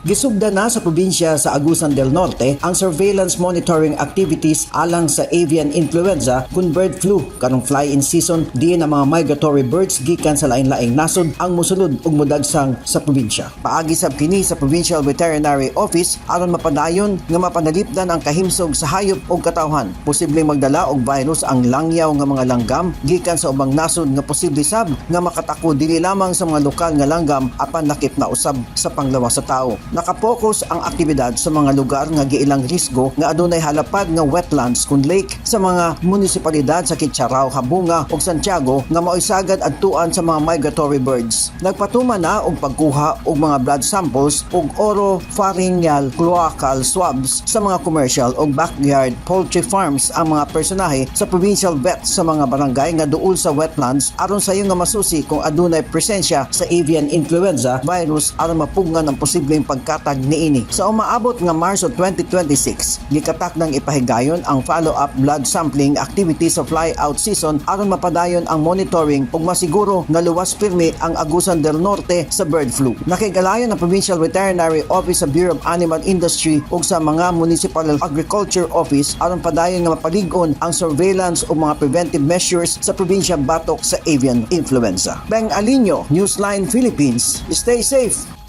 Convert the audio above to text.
Gisugda na sa probinsya sa Agusan del Norte ang surveillance monitoring activities alang sa avian influenza kun bird flu kanong fly-in season diin ang mga migratory birds gikan sa lain-laing nasod ang mosulod ug modagsang sa probinsya. Paagi sab kini sa Provincial Veterinary Office aron mapadayon nga mapanalipdan ang kahimsog sa hayop ug katawhan. Posibleng magdala og virus ang langyaw nga mga langgam gikan sa ubang nasod nga posible sab nga makatako dili lamang sa mga lokal nga langgam apan lakip na usab sa panglawas sa tao. Nakapokus ang aktibidad sa mga lugar nga giilang risgo nga adunay halapad nga wetlands kun lake sa mga munisipalidad sa Kitcharao, Habunga ug Santiago nga mao'y sagad adtuan sa mga migratory birds. Nagpatuman na og pagkuha og mga blood samples ug oropharyngeal cloacal swabs sa mga commercial ug backyard poultry farms ang mga personahe sa provincial vet sa mga barangay nga duol sa wetlands aron sayo nga masusi kung adunay presensya sa avian influenza virus aron mapugngan ang posibleng pagkatag niini. Sa umaabot nga Marso 2026, gikatak ng ipahigayon ang follow-up blood sampling activity sa fly-out season aron mapadayon ang monitoring ug masiguro nga luwas pirmi ang Agusan del Norte sa bird flu. Nakigalayon ang Provincial Veterinary Office sa Bureau of Animal Industry ug sa mga Municipal Agriculture Office aron padayon nga mapalig-on ang surveillance o mga preventive measures sa probinsya batok sa avian influenza. Beng Alinyo, Newsline Philippines. Stay safe!